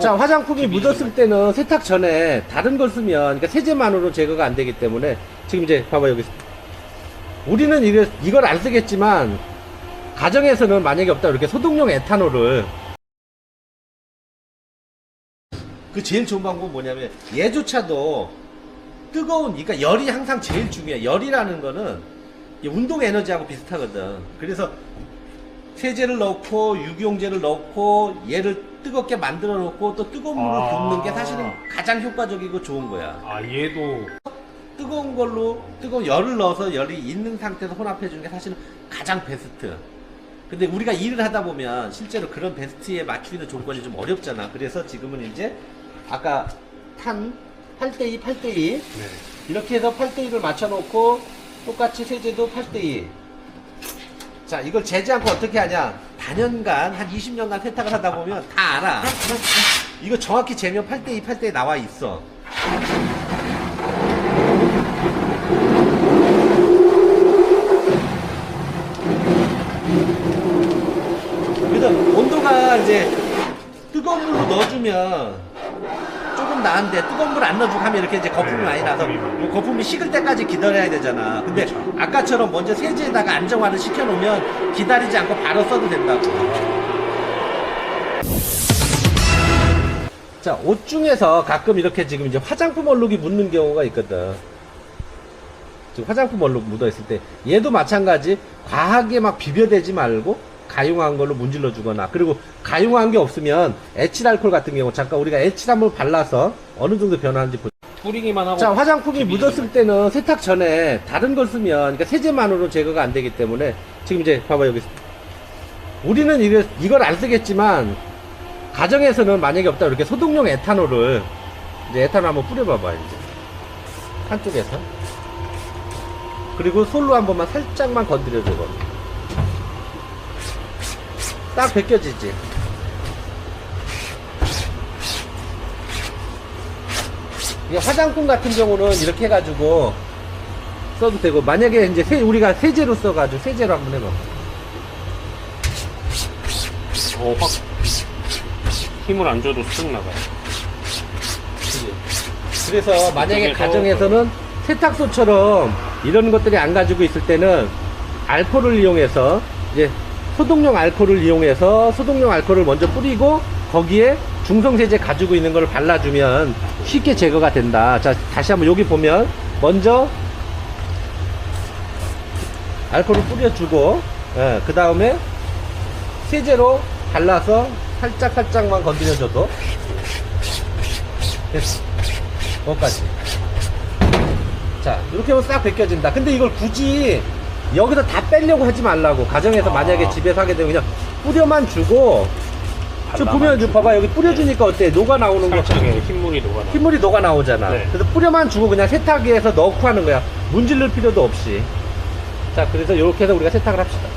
자, 화장품이 묻었을 때는 세탁 전에 다른 걸 쓰면, 그러니까 세제만으로 제거가 안 되기 때문에, 지금 이제 봐봐, 여기. 우리는 이걸, 이걸 안 쓰겠지만, 가정에서는 만약에 없다, 이렇게 소독용 에탄올을. 그 제일 좋은 방법은 뭐냐면, 얘조차도 뜨거운, 그러니까 열이 항상 제일 중요해. 열이라는 거는 이 운동 에너지하고 비슷하거든. 그래서 세제를 넣고 유기용제를 넣고 얘를 뜨겁게 만들어 놓고 또 뜨거운 물을 아. 붓는 게 사실은 가장 효과적이고 좋은 거야. 아 얘도 뜨거운 걸로 뜨거운 열을 넣어서 열이 있는 상태에서 혼합해 주는 게 사실은 가장 베스트. 근데 우리가 일을 하다 보면 실제로 그런 베스트에 맞추기는 조건이 좀 어렵잖아. 그래서 지금은 이제 아까 탄 8대2, 8대2 네. 이렇게 해서 8대2를 맞춰 놓고 똑같이 세제도 8대2 자 이걸 재지 않고 어떻게 하냐? 단연간 한 20년간 세탁을 하다 보면 다 알아. 이거 정확히 재면 8대2 8대2 나와 있어. 그래서 온도가 이제 뜨거운 물로 넣어주면 나은데 뜨거운 물 안 넣어주고 하면 이렇게 이제 거품이 네, 많이 나서 거품이 많이 이 거품이 식을 때까지 기다려야 되잖아. 근데 아까처럼 먼저 세제에다가 안정화를 시켜놓으면 기다리지 않고 바로 써도 된다고. 자, 옷 중에서 가끔 이렇게 지금 이제 화장품 얼룩이 묻는 경우가 있거든. 지금 화장품 얼룩 묻어있을 때 얘도 마찬가지 과하게 막 비벼대지 말고 가용한 걸로 문질러 주거나 그리고 가용한 게 없으면 에칠알콜 같은 경우 잠깐 우리가 에칠함을 발라서 어느 정도 변하는지 보자. 뿌리기만 하고 자, 화장품이 묻었을 때는 세탁 전에 다른 걸 쓰면, 그러니까 세제만으로 제거가 안 되기 때문에, 지금 이제 봐봐, 여기. 우리는 이걸, 이걸 안 쓰겠지만, 가정에서는 만약에 없다, 이렇게 소독용 에탄올을, 이제 에탄올 한번 뿌려봐봐, 이제. 한쪽에서. 그리고 솔로 한 번만 살짝만 건드려줘, 거. 딱 벗겨지지. 이게 화장품 같은 경우는 이렇게 해가지고 써도 되고 만약에 이제 세, 우리가 세제로 써가지고 세제로 한번 해봐. 어, 확 힘을 안 줘도 쓱 나가요. 그지? 그래서 만약에 가정에서는 세탁소처럼 이런 것들이 안 가지고 있을 때는 알코올을 이용해서 이제 소독용 알코올을 이용해서 소독용 알코올을 먼저 뿌리고 거기에 중성세제 가지고 있는 걸 발라주면 쉽게 제거가 된다. 자, 다시 한번 여기 보면 먼저 알코올을 뿌려주고 그 다음에 세제로 발라서 살짝 살짝만 건드려줘도 됐어. 거기까지. 자, 이렇게 하면 싹 벗겨진다. 근데 이걸 굳이 여기서 다 빼려고 하지 말라고. 가정에서 아. 만약에 집에서 하게 되면 그냥 뿌려만 주고, 저 보면 저 봐봐. 여기 뿌려주니까 어때? 녹아 나오는 거. 살짝의 흰물이 녹아나. 흰물이 녹아 나오잖아. 네. 그래서 뿌려만 주고 그냥 세탁기에서 넣고 하는 거야. 문질릴 필요도 없이. 자, 그래서 이렇게 해서 우리가 세탁을 합시다.